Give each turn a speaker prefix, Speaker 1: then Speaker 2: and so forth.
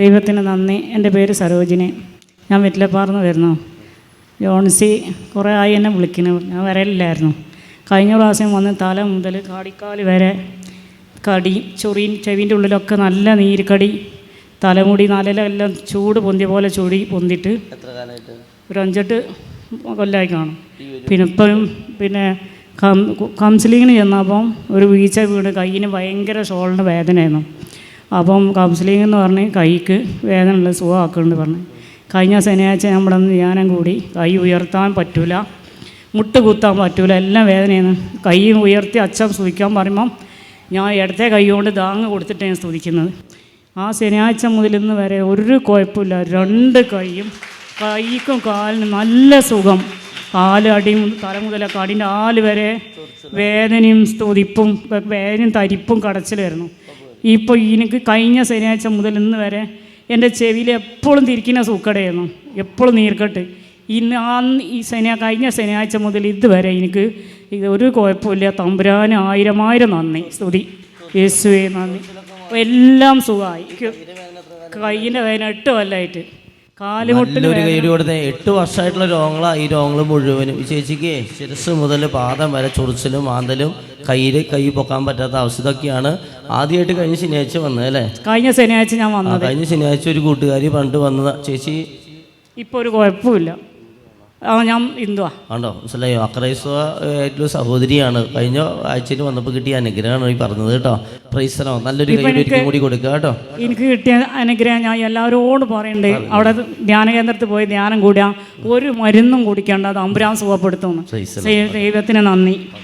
Speaker 1: ദൈവത്തിന് നന്ദി. എന്റെ പേര് സരോജിനി. ഞാൻ വെറ്റിലപ്പാർന്ന് വരുന്നു. ജോൺസി കുറേ ആയി എന്നെ വിളിക്കുന്നു. ഞാൻ വരലില്ലായിരുന്നു. കഴിഞ്ഞ പ്രാവശ്യം വന്ന് തല മുതൽ കാടിക്കാൽ വരെ കടി ചൊറിയും ചെവിന്റെ ഉള്ളിലൊക്കെ നല്ല നീരുകടി തലമുടി നാലെല്ലാം ചൂട് പൊന്തിയ പോലെ ചൂടി പൊന്തിട്ട് ഒരു അഞ്ചെട്ട് കൊല്ലമായി കാണും. പിന്നെ ഇപ്പോഴും പിന്നെ കം കൗൺസിലിങ്ങിന് ചെന്നപ്പം ഒരു വീഴ്ച വീണ് കയ്യിന് ഭയങ്കര ഷോളിന് വേദനയായിരുന്നു. അപ്പം കൗൺസിലിംഗ് എന്ന് പറഞ്ഞ് കൈക്ക് വേദന ഉള്ള സുഖമാക്കുന്നുണ്ട് പറഞ്ഞു. കഴിഞ്ഞ ശനിയാഴ്ച നമ്മുടെ ധ്യാനം കൂടി കൈ ഉയർത്താൻ പറ്റില്ല മുട്ട് കുത്താൻ പറ്റൂല എല്ലാം വേദനയാണ്. കൈ ഉയർത്തി അച്ഛൻ സ്തുതിക്കാൻ പറയുമ്പം ഞാൻ ഇടത്തെ കൈ കൊണ്ട് കൊടുത്തിട്ട് ഞാൻ സ്തുതിക്കുന്നത്. ആ ശനിയാഴ്ച മുതൽ ഇന്ന് വരെ ഒരു കുഴപ്പമില്ല. രണ്ട് കൈയും കൈക്കും കാലിനും നല്ല സുഖം. കാൽ അടിയും തല മുതലൊക്കെ അടിന്റെ ആൽ വരെ വേദനയും സ്തുതിപ്പും വേദനയും തരിപ്പും കടച്ചിലായിരുന്നു ഇപ്പോൾ എനിക്ക് കഴിഞ്ഞ ശനിയാഴ്ച മുതൽ ഇന്ന് വരെ എന്റെ ചെവിയിൽ എപ്പോഴും തിരിക്കുന്ന സൂക്കടയായിരുന്നു. എപ്പോഴും നീർക്കട്ട്. ഇന്ന് ആ ഈ ശനിയാ കഴിഞ്ഞ ശനിയാഴ്ച മുതൽ ഇതുവരെ എനിക്ക് ഇത് ഒരു കുഴപ്പമില്ല. തമ്പുരാന് ആയിരം ആയിരം നന്ദി. സ്തുതി. യേശുവേ നന്ദി. എല്ലാം സുഖമായി. കയ്യിന്റെ വേദന എട്ട് കൊല്ലമായിട്ട് കാലുമുട്ടിന്
Speaker 2: നല്ലൊരു കൈ കൊടുത്ത എട്ട് വർഷമായിട്ടുള്ള രോഗങ്ങളാണ് ഈ രോഗങ്ങൾ മുഴുവനും. ഈ ചേച്ചിക്ക് ശിരസ് മുതൽ പാദം വരെ ചൊറിച്ചിലും മാന്തലും കയ്യിൽ കൈ പൊക്കാൻ പറ്റാത്ത അവസ്ഥ ഇതൊക്കെയാണ് ആദ്യമായിട്ട് കഴിഞ്ഞ ശനിയാഴ്ച വന്നത് അല്ലേ?
Speaker 1: കഴിഞ്ഞ ശനിയാഴ്ച ഞാൻ വന്നത്.
Speaker 2: കഴിഞ്ഞ ശനിയാഴ്ച ഒരു കൂട്ടുകാരി പണ്ട് വന്നത്. ചേച്ചി
Speaker 1: ഇപ്പോൾ ഒരു കുഴപ്പമില്ല. ആ ഞാൻ ഹിന്ദുവാ
Speaker 2: ആണോ? മനസ്സിലായോ? അക്രൈസ്തവ ആയിട്ടുള്ള സഹോദരിയാണ്. കഴിഞ്ഞ ആഴ്ചയിൽ വന്നപ്പോൾ കിട്ടിയ അനുഗ്രഹമാണ് ഈ പറഞ്ഞത് കേട്ടോ. പ്രൈസനോ നല്ലൊരു കൂടി കൊടുക്കുക കേട്ടോ.
Speaker 1: എനിക്ക് കിട്ടിയ അനുഗ്രഹം ഞാൻ എല്ലാവരോടും പറയണ്ട് അവിടെ ധ്യാന കേന്ദ്രത്തിൽ പോയി ധ്യാനം കൂടിയാ. ഒരു മരുന്നും കുടിക്കേണ്ട അത് അമ്പുരാൻ സുഖപ്പെടുത്തുന്നു ദൈവത്തിന് നന്ദി.